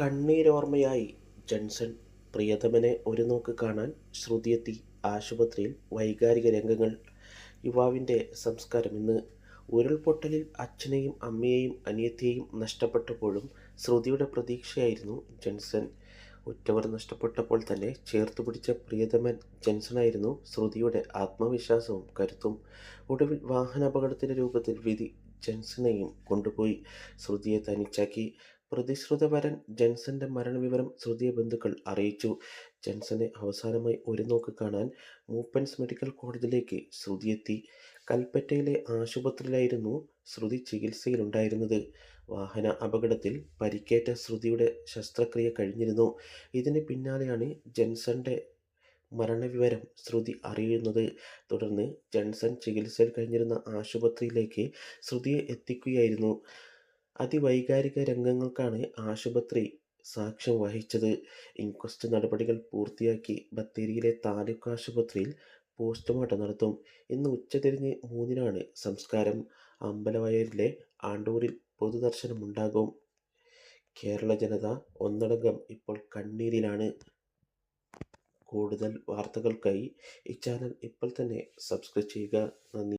കണ്ണീരോർമ്മയായി ജൻസൺ പ്രിയതമനെ ഒരു നോക്ക് കാണാൻ ശ്രുതിയെത്തി ആശുപത്രിയിൽ വൈകാരിക രംഗങ്ങൾ. യുവാവിന്റെ സംസ്കാരം ഇന്ന് ഉരുൾപൊട്ടലിൽ അച്ഛനെയും അമ്മയെയും അനിയത്തിയെയും നഷ്ടപ്പെട്ടപ്പോഴും ശ്രുതിയുടെ പ്രതീക്ഷയായിരുന്നു ജൻസൺ. ഉറ്റവർ നഷ്ടപ്പെട്ടപ്പോൾ തന്നെ ചേർത്ത് പിടിച്ച പ്രിയതമൻ ജൻസണായിരുന്നു ശ്രുതിയുടെ ആത്മവിശ്വാസവും കരുത്തും. ഒടുവിൽ വാഹനാപകടത്തിന്റെ രൂപത്തിൽ വിധി ജൻസനെയും കൊണ്ടുപോയി. ശ്രുതിയെ തനിച്ചാക്കി. പ്രതിശ്രുത ജെൻസന്റെ മരണവിവരം ശ്രുതിയെ ബന്ധുക്കൾ അറിയിച്ചു. ജെൻസനെ അവസാനമായി ഒരു നോക്ക് കാണാൻ മൂപ്പൻസ് മെഡിക്കൽ കോളേജിലേക്ക് ശ്രുതിയെത്തി. കൽപ്പറ്റയിലെ ആശുപത്രിയിലായിരുന്നു ശ്രുതി ചികിത്സയിലുണ്ടായിരുന്നത്. വാഹന അപകടത്തിൽ പരിക്കേറ്റ ശ്രുതിയുടെ ശസ്ത്രക്രിയ കഴിഞ്ഞിരുന്നു. ഇതിന് പിന്നാലെയാണ് ജെൻസന്റെ മരണവിവരം ശ്രുതി അറിയുന്നത്. തുടർന്ന് ജെൻസൺ ചികിത്സയിൽ കഴിഞ്ഞിരുന്ന ആശുപത്രിയിലേക്ക് ശ്രുതിയെ എത്തിക്കുകയായിരുന്നു. അതിവൈകാരിക രംഗങ്ങൾക്കാണ് ആശുപത്രി സാക്ഷ്യം വഹിച്ചത്. ഇൻക്വസ്റ്റ് നടപടികൾ പൂർത്തിയാക്കി ബത്തേരിയിലെ താലൂക്ക് ആശുപത്രിയിൽ പോസ്റ്റ്മോർട്ടം നടത്തും. ഇന്ന് ഉച്ചതിരിഞ്ഞ് മൂന്നിനാണ് സംസ്കാരം. അമ്പലവയലിലെ ആണ്ടൂരിൽ പൊതുദർശനമുണ്ടാകും. കേരള ജനത ഒന്നടങ്കം ഇപ്പോൾ കണ്ണീരിലാണ്. കൂടുതൽ വാർത്തകൾക്കായി ഈ ചാനൽ ഇപ്പോൾ തന്നെ സബ്സ്ക്രൈബ് ചെയ്യുക. നന്ദി.